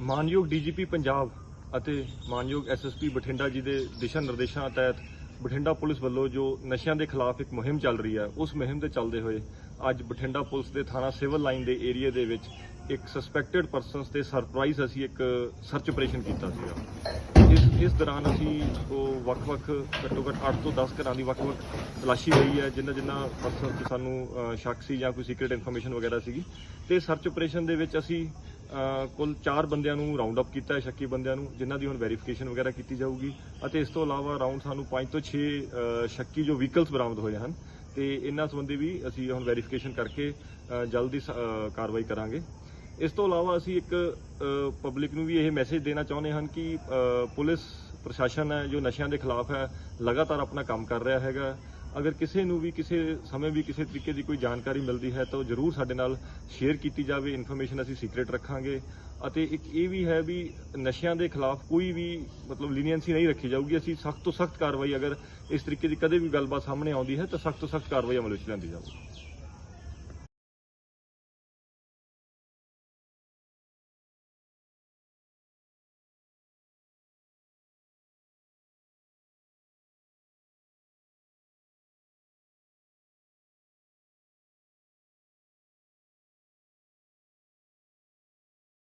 ਮਾਨਯੋਗ ਡੀਜੀਪੀ ਪੰਜਾਬ ਅਤੇ ਮਾਨਯੋਗ ਐਸਐਸਪੀ ਬਠਿੰਡਾ ਜੀ ਦੇ ਦਿਸ਼ਾ ਨਿਰਦੇਸ਼ਾਂ ਤਹਿਤ ਬਠਿੰਡਾ ਪੁਲਿਸ ਵੱਲੋਂ ਜੋ ਨਸ਼ਿਆਂ ਦੇ ਖਿਲਾਫ ਇੱਕ ਮੁਹਿੰਮ ਚੱਲ ਰਹੀ ਹੈ, ਉਸ ਮੁਹਿੰਮ ਦੇ ਚੱਲਦੇ ਹੋਏ ਅੱਜ ਬਠਿੰਡਾ ਪੁਲਿਸ ਦੇ ਥਾਣਾ ਸਿਵਲ ਲਾਈਨ ਦੇ ਏਰੀਆ ਦੇ ਵਿੱਚ ਇੱਕ ਸਸਪੈਕਟਡ ਪਰਸਨਸ ਤੇ ਸਰਪ੍ਰਾਈਜ਼ ਅਸੀਂ ਇੱਕ ਸਰਚ ਆਪਰੇਸ਼ਨ ਕੀਤਾ ਸੀਗਾ। ਇਸ ਇਸ ਦੌਰਾਨ ਅਸੀਂ ਉਹ ਵੱਖ-ਵੱਖ ਘੱਟੋ ਘੱਟ 8 ਤੋਂ 10 ਘਰਾਂ ਦੀ ਵੱਖ-ਵੱਖ ਤਲਾਸ਼ੀ ਲਈ ਹੈ ਜਿੰਨਾ ਜਿੰਨਾ ਪਰਸਨ ਤੇ ਸਾਨੂੰ ਸ਼ੱਕ ਸੀ ਜਾਂ ਕੋਈ ਸੀਕ੍ਰੀਟ ਇਨਫੋਰਮੇਸ਼ਨ ਵਗੈਰਾ ਸੀਗੀ। ਤੇ ਸਰਚ ਆਪਰੇਸ਼ਨ ਦੇ ਵਿੱਚ ਅਸੀਂ ਕੁੱਲ 4 ਬੰਦਿਆਂ ਨੂੰ ਰਾਉਂਡ ਅਪ ਕੀਤਾ ਹੈ, ਸ਼ੱਕੀ ਬੰਦਿਆਂ ਨੂੰ, ਜਿਨ੍ਹਾਂ ਦੀ ਹੁਣ ਵੈਰੀਫਿਕੇਸ਼ਨ ਵਗੈਰਾ ਕੀਤੀ ਜਾਊਗੀ। ਅਤੇ ਇਸ ਤੋਂ ਇਲਾਵਾ ਅਰਾਊਂਡ ਸਾਨੂੰ 5 ਤੋਂ 6 ਸ਼ੱਕੀ ਜੋ ਵਹੀਕਲਸ ਬਰਾਮਦ ਹੋਏ ਹਨ, ਤੇ ਇਹਨਾਂ ਸੰਬੰਧੀ ਵੀ ਅਸੀਂ ਹੁਣ ਵੈਰੀਫਿਕੇਸ਼ਨ ਕਰਕੇ ਜਲਦੀ ਕਾਰਵਾਈ ਕਰਾਂਗੇ। ਇਸ ਤੋਂ ਇਲਾਵਾ ਅਸੀਂ ਇੱਕ ਪਬਲਿਕ ਨੂੰ ਵੀ ਇਹ ਮੈਸੇਜ ਦੇਣਾ ਚਾਹੁੰਦੇ ਹਨ ਕਿ ਪੁਲਿਸ, ਪ੍ਰਸ਼ਾਸਨ ਹੈ, ਜੋ ਨਸ਼ਿਆਂ ਦੇ ਖਿਲਾਫ ਹੈ, ਲਗਾਤਾਰ ਆਪਣਾ ਕੰਮ ਕਰ ਰਿਹਾ ਹੈਗਾ। ਅਗਰ ਕਿਸੇ ਨੂੰ ਵੀ, ਕਿਸੇ ਸਮੇਂ ਵੀ, ਕਿਸੇ ਤਰੀਕੇ ਦੀ ਕੋਈ ਜਾਣਕਾਰੀ ਮਿਲਦੀ ਹੈ, ਤਾਂ ਉਹ ਜ਼ਰੂਰ ਸਾਡੇ ਨਾਲ ਸ਼ੇਅਰ ਕੀਤੀ ਜਾਵੇ। ਇਨਫੋਰਮੇਸ਼ਨ ਅਸੀਂ ਸੀਕ੍ਰੀਟ ਰੱਖਾਂਗੇ। ਅਤੇ ਇੱਕ ਇਹ ਵੀ ਹੈ ਵੀ ਨਸ਼ਿਆਂ ਦੇ ਖਿਲਾਫ ਕੋਈ ਵੀ ਮਤਲਬ ਲੀਨੀਅੰਸੀ ਨਹੀਂ ਰੱਖੀ ਜਾਊਗੀ। ਅਸੀਂ ਸਖਤ ਤੋਂ ਸਖਤ ਕਾਰਵਾਈ ਅਗਰ ਇਸ ਤਰੀਕੇ ਦੀ ਕਦੇ ਵੀ ਗੱਲਬਾਤ ਸਾਹਮਣੇ ਆਉਂਦੀ ਹੈ, ਤਾਂ ਸਖਤ ਤੋਂ ਸਖਤ ਕਾਰਵਾਈ ਅਮਲ ਵਿੱਚ ਲਿਆਂਦੀ ਜਾਊਗੀ।